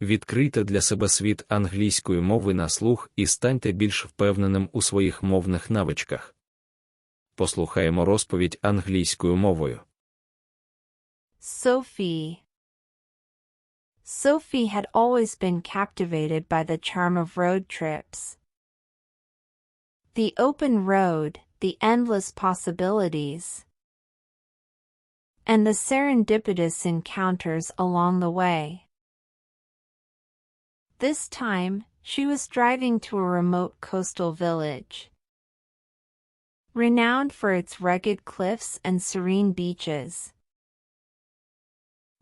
Відкрийте для себе світ англійської мови на слух і станьте більш впевненим у своїх мовних навичках. Послухаємо розповідь англійською мовою. Sophie. Sophie had always been captivated by the charm of road trips. The open road, the endless possibilities, and the serendipitous encounters along the way. This time, she was driving to a remote coastal village. Renowned for its rugged cliffs and serene beaches.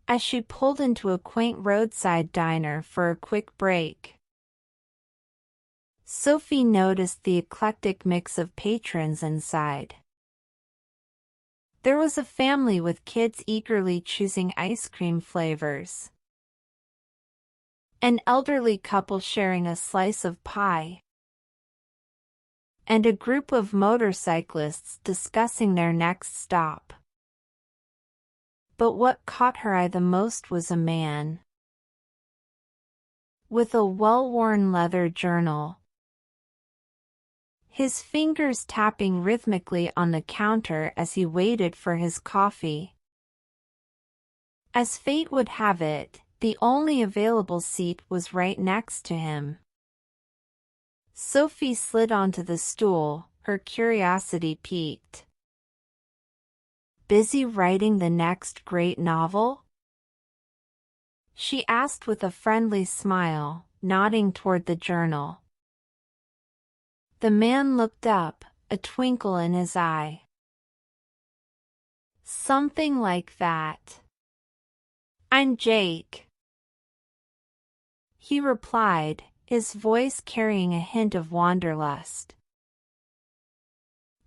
As she pulled into a quaint roadside diner for a quick break, Sophie noticed the eclectic mix of patrons inside. There was a family with kids eagerly choosing ice cream flavors. An elderly couple sharing a slice of pie. And a group of motorcyclists discussing their next stop. But what caught her eye the most was a man. With a well-worn leather journal. His fingers tapping rhythmically on the counter as he waited for his coffee. As fate would have it, the only available seat was right next to him. Sophie slid onto the stool, her curiosity piqued. Busy writing the next great novel? She asked with a friendly smile, nodding toward the journal. The man looked up, a twinkle in his eye. Something like that. I'm Jake. He replied, his voice carrying a hint of wanderlust.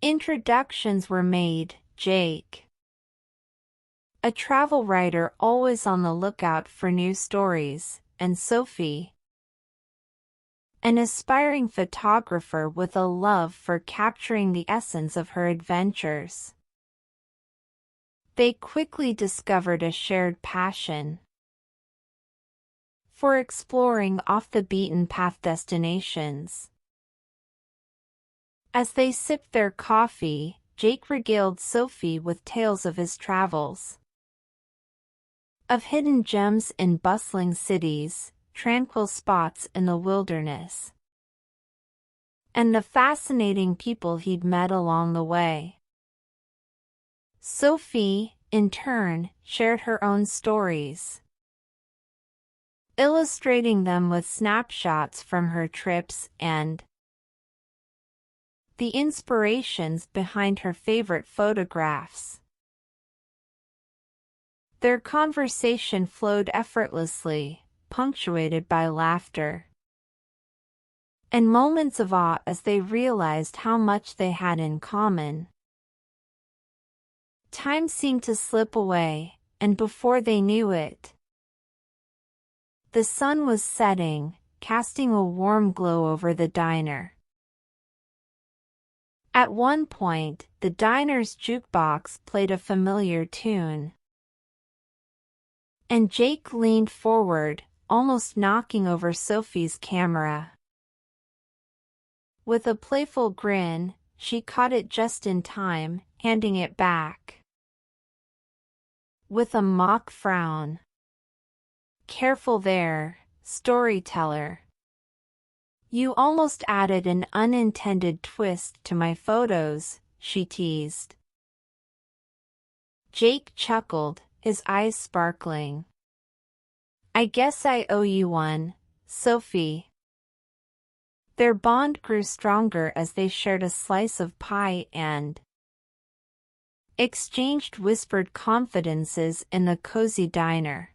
Introductions were made, Jake. A travel writer always on the lookout for new stories, and Sophie. An aspiring photographer with a love for capturing the essence of her adventures. They quickly discovered a shared passion for exploring off-the-beaten-path destinations. As they sipped their coffee, Jake regaled Sophie with tales of his travels. Of hidden gems in bustling cities, tranquil spots in the wilderness. And the fascinating people he'd met along the way. Sophie, in turn, shared her own stories illustrating them with snapshots from her trips and the inspirations behind her favorite photographs. Their conversation flowed effortlessly, punctuated by laughter. And moments of awe as they realized how much they had in common. Time seemed to slip away, and before they knew it, the sun was setting, casting a warm glow over the diner. At one point, the diner's jukebox played a familiar tune. And Jake leaned forward, almost knocking over Sophie's camera. With a playful grin, she caught it just in time, handing it back. With a mock frown. Careful there, storyteller. You almost added an unintended twist to my photos, she teased. Jake chuckled, his eyes sparkling. I guess I owe you one, Sophie. Their bond grew stronger as they shared a slice of pie and exchanged whispered confidences in the cozy diner.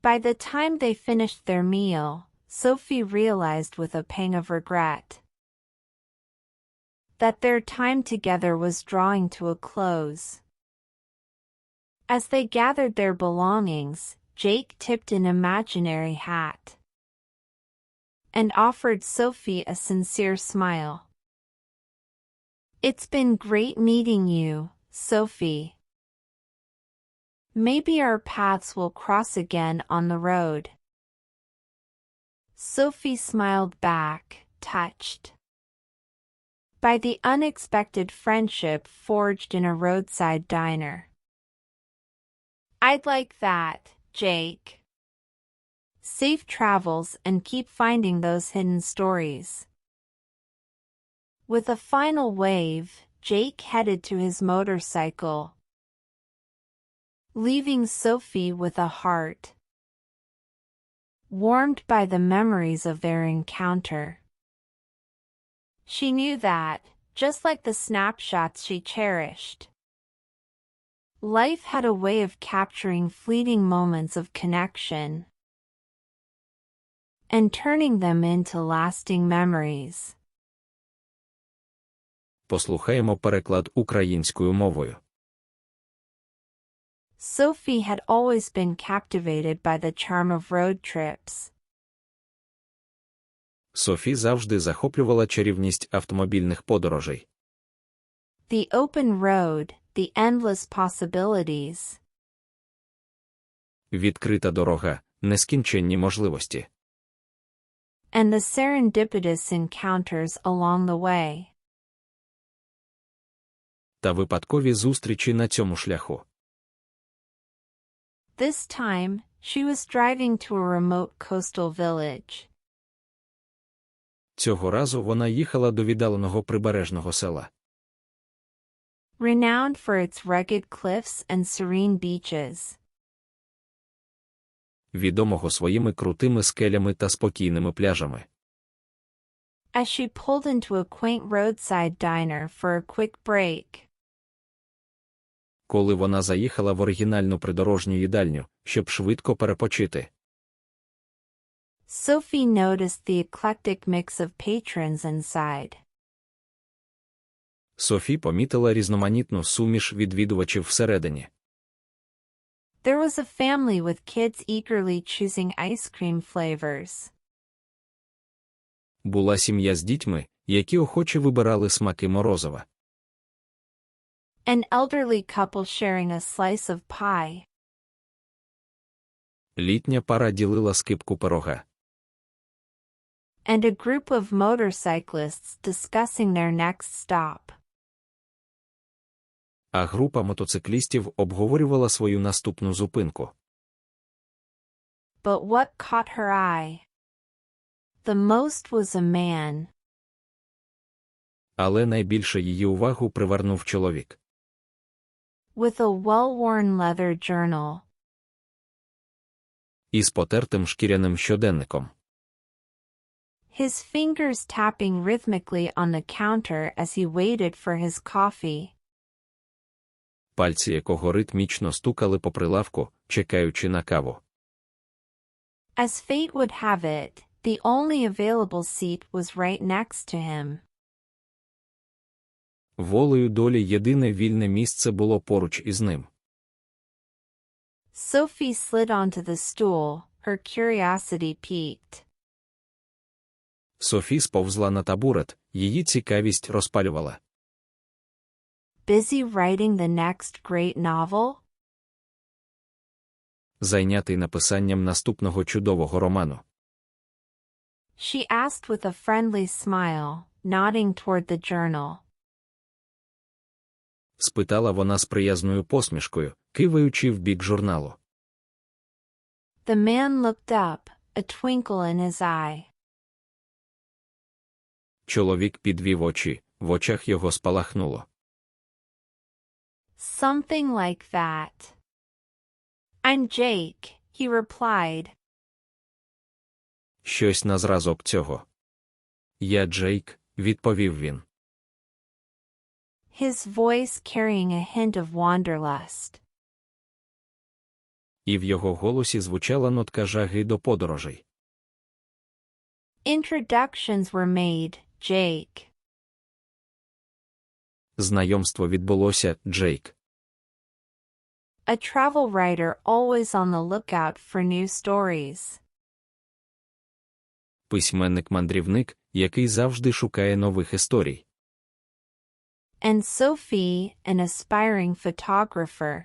By the time they finished their meal, Sophie realized with a pang of regret that their time together was drawing to a close. As they gathered their belongings, Jake tipped an imaginary hat and offered Sophie a sincere smile. It's been great meeting you, Sophie. Maybe our paths will cross again on the road. Sophie smiled back, touched by the unexpected friendship forged in a roadside diner. I'd like that, Jake. Safe travels and keep finding those hidden stories. With a final wave, Jake headed to his motorcycle, leaving Sophie with a heart warmed by the memories of their encounter. She knew that, just like the snapshots she cherished, life had a way of capturing fleeting moments of connection and turning them into lasting memories. Послухаємо переклад українською мовою. Sophie had always been captivated by the charm of road trips. Софі завжди захоплювала чарівність автомобільних подорожей. The open road, the endless possibilities. Відкрита дорога, нескінченні можливості. And the serendipitous encounters along the way. Та випадкові зустрічі на цьому шляху. This time, she was driving to a remote coastal village. Цього разу вона їхала до віддаленого прибережного села. Renowned for its rugged cliffs and serene beaches. відомого своїми крутими скелями та спокійними пляжами. As she pulled into a quaint roadside diner for a quick break. Коли вона заїхала в оригінальну придорожню їдальню, щоб швидко перепочити. Sophie noticed the eclectic mix of patrons inside. Софі помітила різноманітну суміш відвідувачів всередині. There was a family with kids eagerly choosing ice cream flavors. Була сім'я з дітьми, які охоче вибирали смаки морозива. An elderly couple sharing a slice of pie. Літня пара ділила скипку пирога. And a group of motorcyclists discussing their next stop. А група мотоциклістів обговорювала свою наступну зупинку. But what caught her eye? The most was a man. Але найбільше її увагу привернув чоловік. With a well-worn leather journal. Із потертим шкіряним щоденником. His fingers tapping rhythmically on the counter as he waited for his coffee. Пальці якого ритмічно стукали по прилавку, чекаючи на каву. As fate would have it, the only available seat was right next to him. Волею долі єдине вільне місце було поруч із ним. Sophie slid onto the stool, her curiosity piqued. Софі сповзла на табурет, її цікавість розпалювала. Busy writing the next great novel? Зайнятий написанням наступного чудового роману. She asked with a friendly smile, nodding toward the journal. Спитала вона з приязною посмішкою, киваючи в бік журналу. The man looked up, a twinkle in his eye. Чоловік підвів очі, в очах його спалахнуло. Something like that. I'm Jake, he replied. Щось на зразок цього. Я Джейк, відповів він. His voice carrying a hint of wanderlust. І в його голосі звучала нотка жаги до подорожей. Introductions were made, Jake. Знайомство відбулося, Джейк. A travel writer always on the lookout for new stories. Письменник-мандрівник, який завжди шукає нових історій. And Sophie, an aspiring photographer.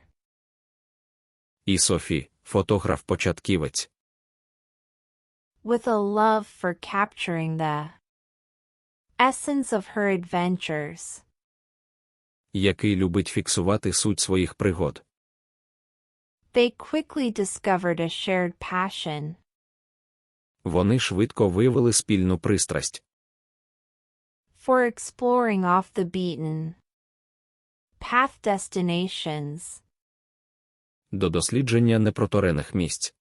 І Софі, фотограф-початківець. with a love for capturing the essence of her adventures. який любить фіксувати суть своїх пригод. They quickly discovered a shared passion. Вони швидко виявили спільну пристрасть for exploring off the beaten path destinations. до дослідження непроторених місць.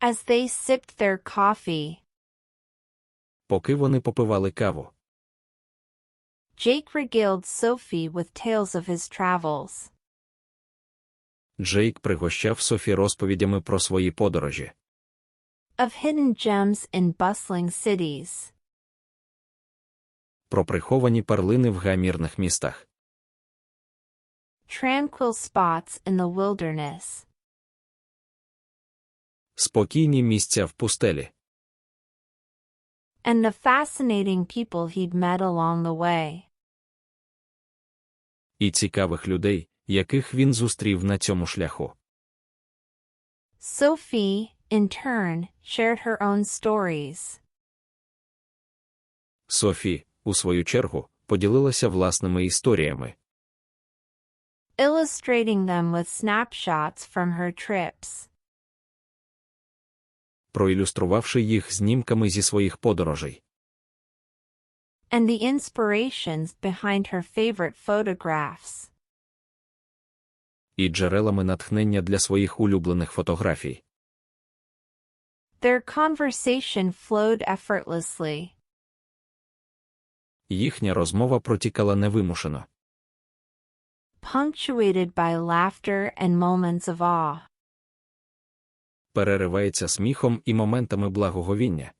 As they sipped their coffee, Поки вони попивали каву, Jake regaled Sophie with tales of his travels. Джейк пригощав Софі розповідями про свої подорожі, Of hidden gems in bustling cities. Про приховані перлини в гамірних містах, Tranquil spots in the wilderness. спокійні місця в пустелі And the fascinating people he'd met along the way. і цікавих людей, яких він зустрів на цьому шляху. Sophie, in turn, shared her own stories. Софі, у свою чергу, поділилася власними історіями, illustrating them with snapshots from her trips. проілюструвавши їх знімками зі своїх подорожей. and the inspirations behind her favorite photographs. і джерелами натхнення для своїх улюблених фотографій. Their conversation flowed effortlessly, Їхня розмова протікала невимушено, punctuated by laughter and moments of awe. переривається сміхом і моментами благоговіння,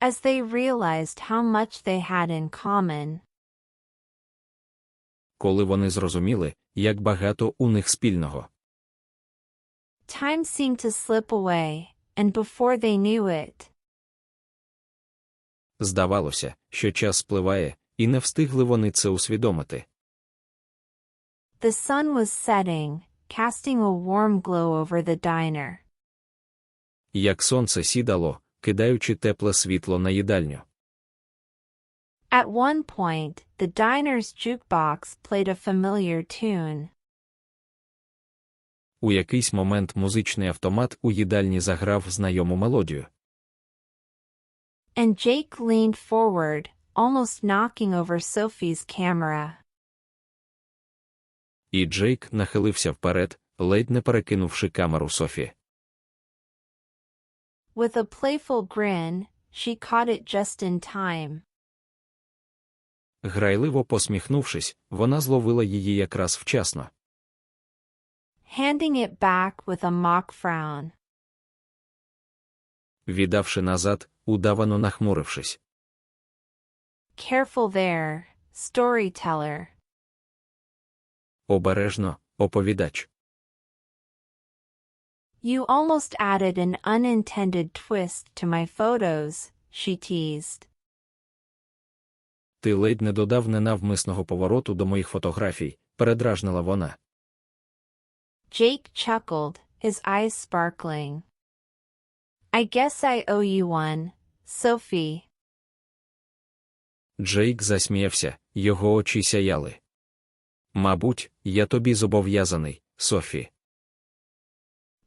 As they realized how much they had in common, коли вони зрозуміли, як багато у них спільного. time seemed to slip away, and before they knew it, Здавалося, що час спливає, і не встигли вони це усвідомити. the sun was setting, casting a warm glow over the diner. Як сонце сідало, кидаючи тепле світло на їдальню. At one point, the diner's jukebox played a familiar tune. У якийсь момент музичний автомат у їдальні заграв знайому мелодію, And Jake leaned forward, almost knocking over Sophie's camera. і Джейк нахилився вперед, ледь не перекинувши камеру Софі. With a playful grin, she caught it just in time. Грайливо посміхнувшись, вона зловила її якраз вчасно. handing it back with a mock frown. віддавши назад, удавано нахмурившись. Careful there, storyteller. Обережно, оповідач. You almost added an unintended twist to my photos, she teased. Ти ледь не додав ненавмисного повороту до моїх фотографій, передражнила вона. Jake chuckled, his eyes sparkling. I guess I owe you one, Sophie. Джейк засміявся, його очі сяяли. Мабуть, я тобі зобов'язаний, Софі.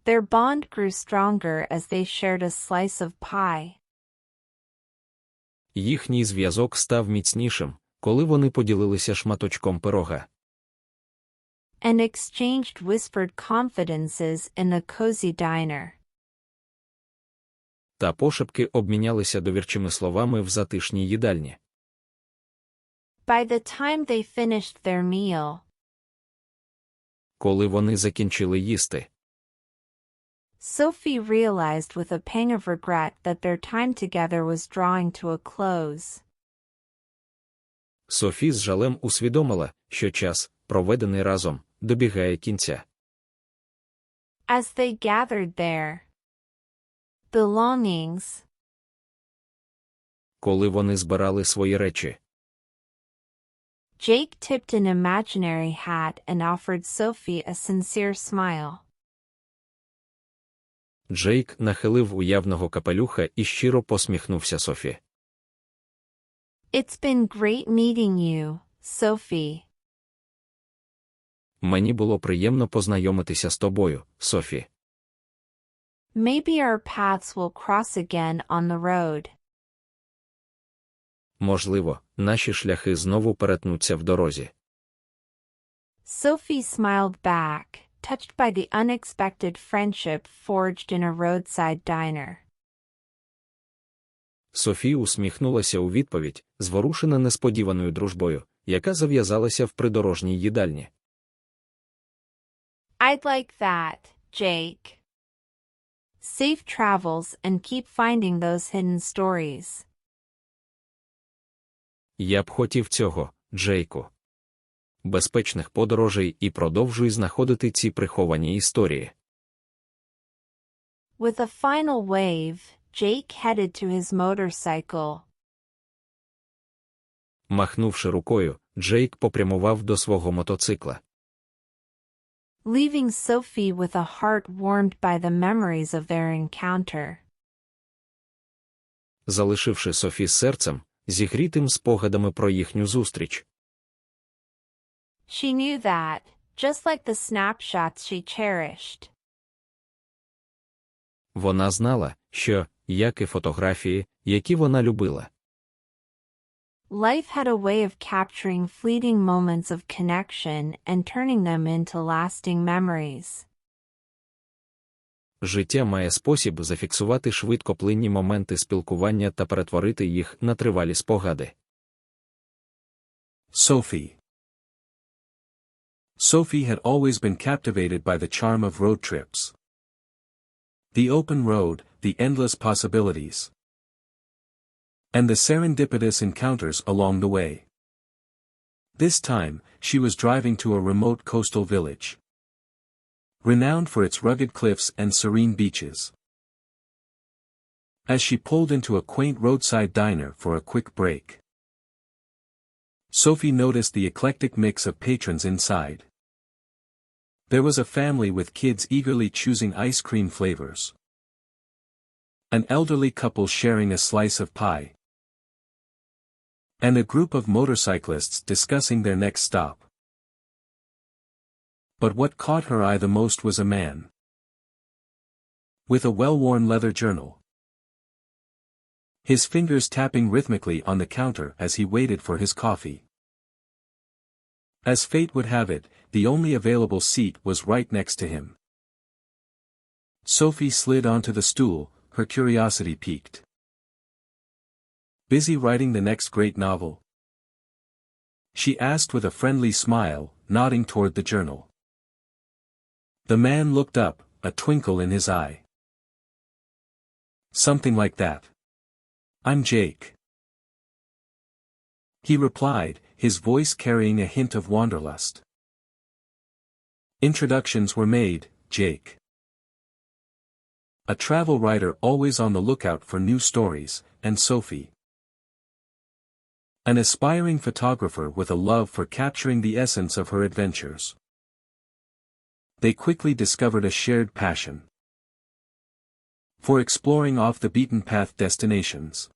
Their bond grew stronger as they shared a slice of pie. Їхній зв'язок став міцнішим, коли вони поділилися шматочком пирога. and exchanged whispered confidences in the cozy diner. Та пошепки обмінялися довірчими словами в затишній їдальні. By the time they finished their meal, Коли вони закінчили їсти, Sophie realized with a pang of regret that their time together was drawing to a close. Софі з жалем усвідомила, що час, проведений разом, добігає кінця. As they gathered their belongings, Коли вони збирали свої речі, Jake tipped an imaginary hat and offered Sophie a sincere smile. Джейк нахилив уявного капелюха і щиро посміхнувся Софі. It's been great meeting you, Sophie. Мені було приємно познайомитися з тобою, Софі. Maybe our paths will cross again on the road. Можливо, наші шляхи знову перетнуться в дорозі. Sophie smiled back, touched by the unexpected friendship forged in a roadside diner. Софі усміхнулася у відповідь, зворушена несподіваною дружбою, яка зав'язалася в придорожній їдальні. I'd like that, Jake. Safe travels and keep finding those hidden stories. Я б хотів цього, Джейку. Безпечних подорожей і продовжуй знаходити ці приховані історії. With a final wave, Jake headed to his motorcycle. Махнувши рукою, Джейк попрямував до свого мотоцикла. Leaving Sophie with a heart warmed by the memories of their encounter. залишивши Софі серцем, зігрітим спогадами про їхню зустріч. She knew that, just like the snapshots she cherished, Вона знала, що, як і фотографії, які вона любила, life had a way of capturing fleeting moments of connection and turning them into lasting memories. життя має спосіб зафіксувати швидкоплинні моменти спілкування та перетворити їх на тривалі спогади. Sophie. Sophie had always been captivated by the charm of road trips. The open road, the endless possibilities. And the serendipitous encounters along the way. This time, she was driving to a remote coastal village. Renowned for its rugged cliffs and serene beaches. As she pulled into a quaint roadside diner for a quick break. Sophie noticed the eclectic mix of patrons inside. There was a family with kids eagerly choosing ice cream flavors. An elderly couple sharing a slice of pie. And a group of motorcyclists discussing their next stop. But what caught her eye the most was a man. With a well-worn leather journal. His fingers tapping rhythmically on the counter as he waited for his coffee. As fate would have it, the only available seat was right next to him. Sophie slid onto the stool, her curiosity piqued. Busy writing the next great novel? She asked with a friendly smile, nodding toward the journal. The man looked up, a twinkle in his eye. Something like that. I'm Jake. He replied, his voice carrying a hint of wanderlust. Introductions were made, Jake. A travel writer always on the lookout for new stories, and Sophie. An aspiring photographer with a love for capturing the essence of her adventures. They quickly discovered a shared passion. For exploring off the beaten path destinations.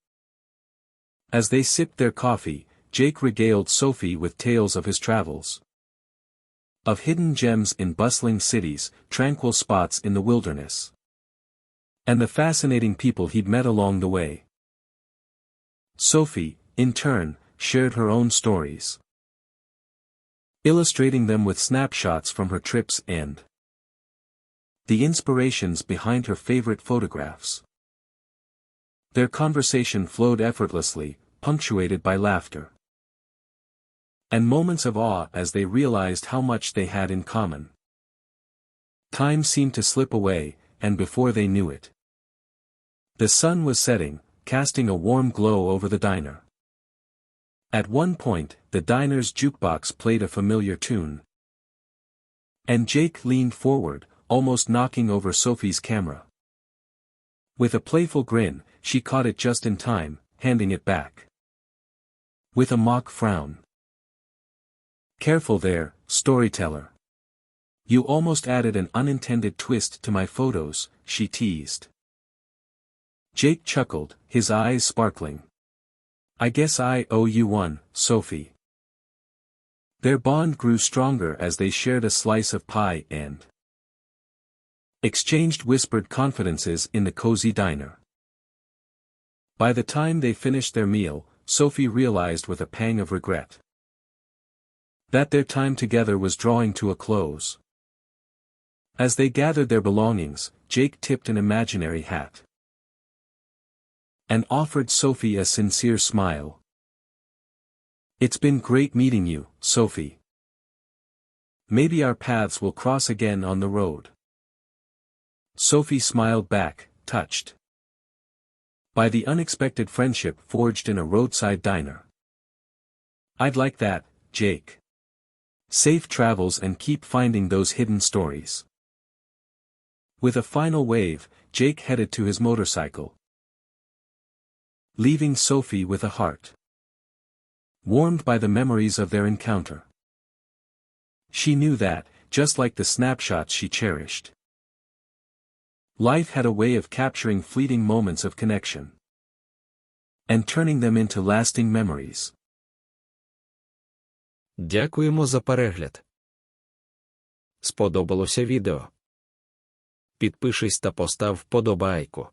As they sipped their coffee, Jake regaled Sophie with tales of his travels. Of hidden gems in bustling cities, tranquil spots in the wilderness. And the fascinating people he'd met along the way. Sophie, in turn, shared her own stories. Illustrating them with snapshots from her trips and the inspirations behind her favorite photographs. Their conversation flowed effortlessly, punctuated by laughter. And moments of awe as they realized how much they had in common. Time seemed to slip away, and before they knew it. The sun was setting, casting a warm glow over the diner. At one point, the diner's jukebox played a familiar tune. And Jake leaned forward, almost knocking over Sophie's camera. With a playful grin, she caught it just in time, handing it back. With a mock frown. Careful there, storyteller. You almost added an unintended twist to my photos, she teased. Jake chuckled, his eyes sparkling. I guess I owe you one, Sophie. Their bond grew stronger as they shared a slice of pie and exchanged whispered confidences in the cozy diner. By the time they finished their meal, Sophie realized with a pang of regret that their time together was drawing to a close. As they gathered their belongings, Jake tipped an imaginary hat and offered Sophie a sincere smile. It's been great meeting you, Sophie. Maybe our paths will cross again on the road. Sophie smiled back, touched by the unexpected friendship forged in a roadside diner. I'd like that, Jake. Safe travels and keep finding those hidden stories. With a final wave, Jake headed to his motorcycle Leaving Sophie with a heart. Warmed by the memories of their encounter. She knew that, just like the snapshots she cherished. Life had a way of capturing fleeting moments of connection. And turning them into lasting memories. Дякуємо за перегляд. Сподобалося відео? Підпишись та постав вподобайку.